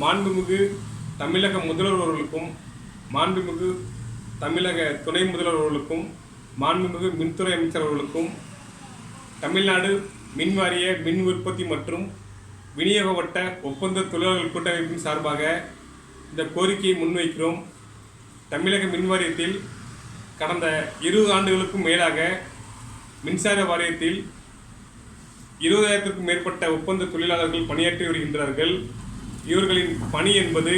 மாண்புமிகு தமிழக முதல்வர் அவர்களுக்கும் மாண்புமிகு தமிழக துணை முதல்வர் அவர்களுக்கும் மாண்புமிகு மின்துறை அமைச்சர் அவர்களுக்கும் தமிழ்நாடு மின் வாரிய மின் உற்பத்தி மற்றும் விநியோக வட்ட ஒப்பந்த தொழிலாளர்கள் கூட்டமைப்பின் சார்பாக இந்த கோரிக்கையை முன்வைக்கிறோம். தமிழக மின் வாரியத்தில் கடந்த இருபது ஆண்டுகளுக்கும் மேலாக மின்சார வாரியத்தில் இருபதாயிரத்திற்கும் மேற்பட்ட ஒப்பந்த தொழிலாளர்கள் பணியாற்றி வருகின்றார்கள். இவர்களின் பணி என்பது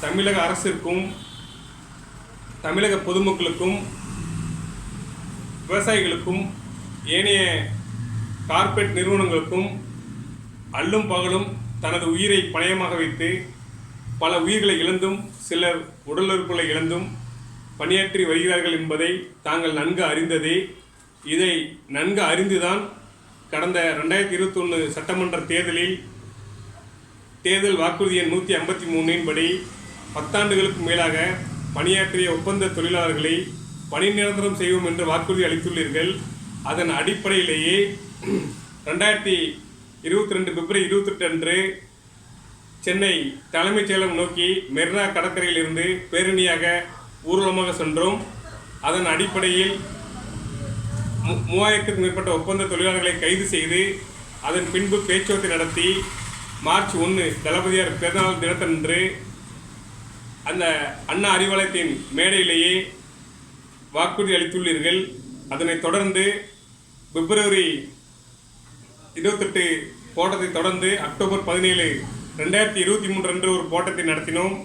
தமிழக அரசிற்கும் தமிழக பொதுமக்களுக்கும் விவசாயிகளுக்கும் ஏனைய கார்ப்பரேட் நிறுவனங்களுக்கும் அல்லும் பகலும் தனது உயிரை பணயமாக வைத்து பல உயிர்களை இழந்தும் சிலர் உடலுறுப்புகளை இழந்தும் பணியாற்றி வருகிறார்கள் என்பதை தாங்கள் நன்கு அறிந்ததே. இதை நன்கு அறிந்துதான் கடந்த ரெண்டாயிரத்தி இருபத்தொன்று சட்டமன்ற தேர்தலில் தேர்தல் வாக்குறுதி எண் நூற்றி ஐம்பத்தி மூணின் படி பத்தாண்டுகளுக்கு மேலாக பணியாற்றிய ஒப்பந்த தொழிலாளர்களை பணி நிரந்தரம் செய்வோம் என்று வாக்குறுதி அளித்துள்ளீர்கள். அதன் அடிப்படையிலேயே ரெண்டாயிரத்தி இருபத்தி ரெண்டு பிப்ரவரி இருபத்தெட்டு அன்று சென்னை தலைமைச் செயலகம் நோக்கி மெரினா கடற்கரையிலிருந்து பேரணியாக ஊர்வலமாக சென்றோம். அதன் அடிப்படையில் மூவாயிரத்துக்கும் மேற்பட்ட ஒப்பந்த தொழிலாளர்களை கைது செய்து அதன் பின்பு பேச்சுவார்த்தை நடத்தி மார்ச் ஒன்று தளபதியார் பிறந்தநாள் தினத்தன்று அந்த அண்ணா அறிவாலயத்தின் மேடையிலேயே வாக்குறுதி அளித்துள்ளீர்கள். அதனைத் தொடர்ந்து பிப்ரவரி இருபத்தெட்டு போட்டத்தை தொடர்ந்து அக்டோபர் பதினேழு ரெண்டாயிரத்தி இருபத்தி மூன்று அன்று ஒரு போட்டத்தை நடத்தினோம்.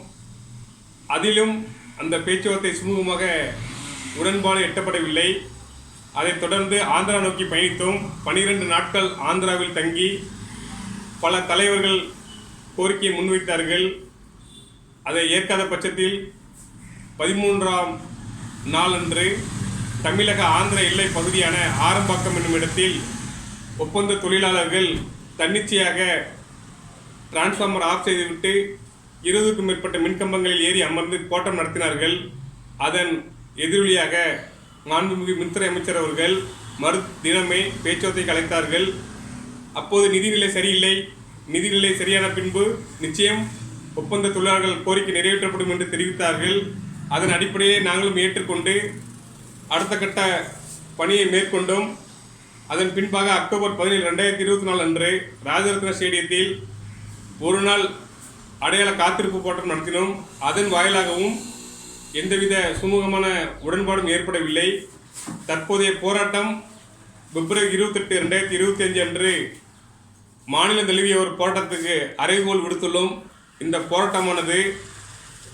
அதிலும் அந்த பேச்சுவார்த்தை சுமூகமாக உடன்பாடு எட்டப்படவில்லை. அதைத் தொடர்ந்து ஆந்திரா நோக்கி பயணித்தோம். பனிரெண்டு நாட்கள் ஆந்திராவில் தங்கி பல தலைவர்கள் கோரிக்கையை முன்வைத்தார்கள். அதை ஏற்காத பட்சத்தில் பதிமூன்றாம் நாளன்று தமிழக ஆந்திர எல்லை பகுதியான ஆரம்பாக்கம் என்னும் இடத்தில் ஒப்பந்த தொழிலாளர்கள் தன்னிச்சையாக டிரான்ஸ்ஃபார்மர் ஆஃப் செய்துவிட்டு இருபதுக்கும் மேற்பட்ட மின்கம்பங்களில் ஏறி அமர்ந்து போட்டம் நடத்தினார்கள். அதன் எதிரொலியாக மாண்புமிகு மின்துறை அமைச்சர் அவர்கள் மறு தினமே பேச்சுவார்த்தை கலைத்தார்கள் அப்போது நிதிநிலை சரியில்லை. நிதிநிலை சரியான பின்பு நிச்சயம் ஒப்பந்த தொழிலாளர்கள் கோரிக்கை நிறைவேற்றப்படும் என்று தெரிவித்தார்கள். அதன் அடிப்படையை நாங்களும் ஏற்றுக்கொண்டு அடுத்த கட்ட பணியை மேற்கொண்டோம். அதன் பின்பாக அக்டோபர் பதினேழு ரெண்டாயிரத்தி இருபத்தி நாலு அன்று ராஜரத்ன ஸ்டேடியத்தில் ஒரு நாள் அடையாள காத்திருப்பு போட்டம் நடத்தினோம். அதன் வாயிலாகவும் எந்தவித சுமூகமான உடன்பாடும் ஏற்படவில்லை. தற்போதைய போராட்டம் பிப்ரவரி இருபத்தெட்டு ரெண்டாயிரத்தி இருபத்தி அஞ்சு அன்று மாநிலம் தழுவிய ஒரு போராட்டத்துக்கு அறைகோல் விடுத்துள்ளோம். இந்த போராட்டமானது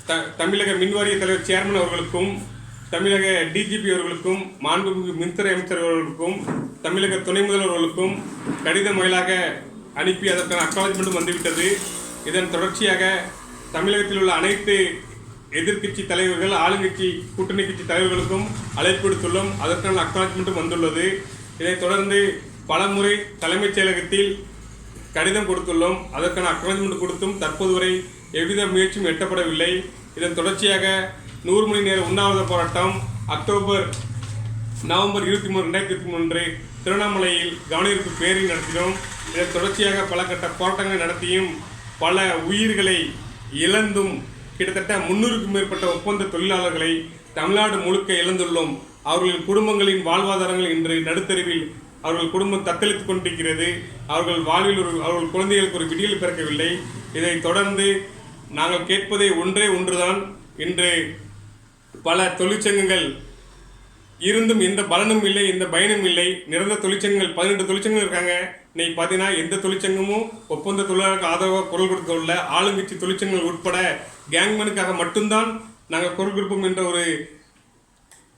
த தமிழக மின்வாரிய தலைவர் சேர்மன் அவர்களுக்கும் தமிழக டிஜிபி அவர்களுக்கும் மாண்புமிகு மின்துறை அமைச்சர் அவர்களுக்கும் தமிழக துணை முதல்வர்களுக்கும் கடித முயலாக அனுப்பி அதற்கான அக்னாலஜ்மெண்ட்டும் வந்துவிட்டது. இதன் தொடர்ச்சியாக தமிழகத்தில் உள்ள அனைத்து எதிர்க்கட்சி தலைவர்கள் ஆளுங்கட்சி கூட்டணி கட்சி தலைவர்களுக்கும் அழைப்பு விடுத்துள்ளோம். அதற்கான அக்னாலஜ்மெண்ட்டும் வந்துள்ளது. இதைத் தொடர்ந்து பலமுறை தலைமைச் செயலகத்தில் கடிதம் கொடுத்துள்ளோம். அதற்கான அக்னாலஜ்மெண்ட் கொடுத்தும் தற்போது வரை எவ்வித முயற்சியும் எட்டப்படவில்லை. இதன் தொடர்ச்சியாக நூறு மணி நேர உண்ணாவிரத போராட்டம் அக்டோபர் நவம்பர் இருபத்தி மூணு ரெண்டாயிரத்தி இருபத்தி மூன்று திருவண்ணாமலையில் கவனிப்பு பேரில் நடத்தினோம். இதன் தொடர்ச்சியாக பல கட்ட போராட்டங்கள் நடத்தியும் பல உயிர்களை இழந்தும் கிட்டத்தட்ட முன்னூறுக்கும் மேற்பட்ட ஒப்பந்த தொழிலாளர்களை தமிழ்நாடு முழுக்க இழந்துள்ளோம். அவர்களின் குடும்பங்களின் வாழ்வாதாரங்கள் இன்று நடுத்தருவில் அவர்கள் குடும்பம் தத்தளித்துக் கொண்டிருக்கிறது. அவர்கள் வாழ்வில் ஒரு அவர்கள் குழந்தைகளுக்கு ஒரு விடியல் பிறக்கவில்லை. இதைத் தொடர்ந்து நாங்கள் கேட்பதே ஒன்றே ஒன்றுதான். இன்று பல தொழிற்சங்கங்கள் இருந்தும் எந்த பலனும் இல்லை எந்த பயனும் இல்லை. நிறந்த தொழிற்சங்கங்கள் பதினெட்டு தொழிற்சங்கங்கள் இருக்காங்க. இன்னைக்கு பார்த்தீங்கன்னா எந்த தொழிற்சங்கமும் ஒப்பந்த தொழிலாளருக்கு ஆதரவாக குரல் கொடுத்துள்ள ஆளுங்கட்சி தொழிற்சங்கங்கள் உட்பட கேங்மனுக்காக மட்டும்தான் நாங்கள் குரல் கொடுப்போம் என்ற ஒரு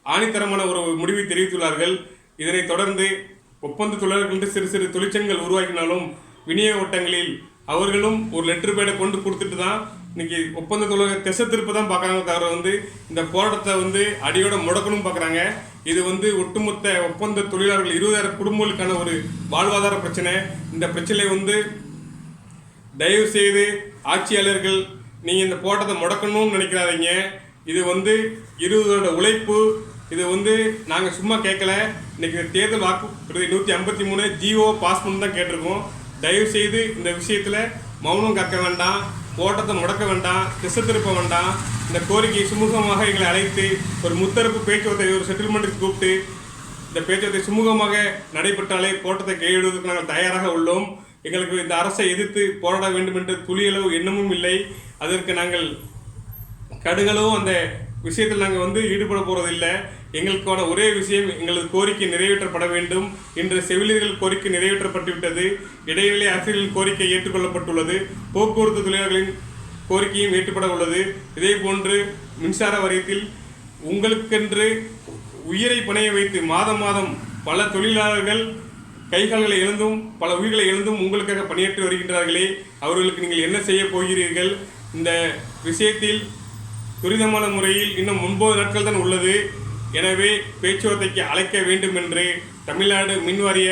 ஆணித்தரமான ஒரு முடிவை தெரிவித்துள்ளார்கள். இதனைத் தொடர்ந்து ஒப்பந்த தொழிலாளர்கள் சிறு சிறு தொழிற்சங்கங்கள் உருவாக்கினாலும் விநியோக வட்டங்களில் அவர்களும் ஒரு லெட்டர் பேடை கொண்டு கொடுத்துட்டு தான் இன்னைக்கு ஒப்பந்த தொழிலாளர் திசை திருப்ப தான் பார்க்குறாங்க. தவிர வந்து இந்த போராட்டத்தை வந்து அடியோட முடக்கணும் பார்க்குறாங்க. இது வந்து ஒட்டுமொத்த ஒப்பந்த தொழிலாளர்கள் இருபதாயிரம் குடும்பங்களுக்கான ஒரு வாழ்வாதார பிரச்சனை. இந்த பிரச்சனை வந்து தயவு செய்து ஆட்சியாளர்கள் நீங்கள் இந்த போராட்டத்தை முடக்கணும்னு நினைக்கிறாதீங்க இது வந்து இருபதோட உழைப்பு இது வந்து நாங்கள் சும்மா கேட்கல இன்னைக்கு தேர்தல் வாக்கு நூற்றி ஐம்பத்தி மூணு ஜிஓ பாஸ் பண்ணி தான் கேட்டிருக்கோம். தயவு செய்து இந்த விஷயத்தில் மௌனம் காக்க வேண்டாம் ஓட்டத்தை முடக்க வேண்டாம் திசை திருப்ப வேண்டாம். இந்த கோரிக்கையை சுமூகமாக எங்களை அழைத்து ஒரு முத்தரப்பு பேச்சுவார்த்தை ஒரு செட்டில்மெண்ட்டுக்கு கூப்பிட்டு இந்த பேச்சுவார்த்தை சுமூகமாக நடைபெற்றாலே போட்டத்தை கைவிடுவதற்கு நாங்கள் தயாராக உள்ளோம். எங்களுக்கு இந்த அரசை எதிர்த்து போராட வேண்டும் என்ற துளியளவு எண்ணமும் இல்லை. அதற்கு நாங்கள் கடுகளவும் அந்த விஷயத்தில் நாங்கள் வந்து ஈடுபட போகிறதில்லை எங்களுக்கான ஒரே விஷயம் எங்களது கோரிக்கை நிறைவேற்றப்பட வேண்டும். இன்று செவிலியர்கள் கோரிக்கை நிறைவேற்றப்பட்டுவிட்டது. இடைநிலை ஆசிரியர்கள் கோரிக்கை ஏற்றுக்கொள்ளப்பட்டுள்ளது. போக்குவரத்து தொழிலாளர்களின் கோரிக்கையும் ஏற்றுப்பட உள்ளது. இதே போன்று மின்சார வாரியத்தில் உங்களுக்கென்று உயிரை பணைய வைத்து மாதம் மாதம் பல தொழிலாளர்கள் கைகால்களை எழுந்தும் பல உயிர்களை எழுந்தும் உங்களுக்காக பணியாற்றி வருகின்றார்களே. அவர்களுக்கு நீங்கள் என்ன செய்ய போகிறீர்கள்? இந்த விஷயத்தில் துரிதமான முறையில் இன்னும் ஒன்பது நாட்கள் தான் உள்ளது. எனவே பேச்சுவார்த்தைக்கு அழைக்க வேண்டும் என்று தமிழ்நாடு மின்வாரிய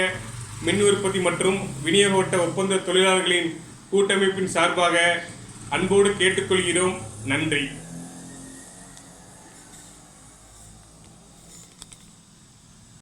மின் உற்பத்தி மற்றும் விநியோகவட்ட ஒப்பந்த தொழிலாளர்களின் கூட்டமைப்பின் சார்பாக அன்போடு கேட்டுக்கொள்கிறோம். நன்றி.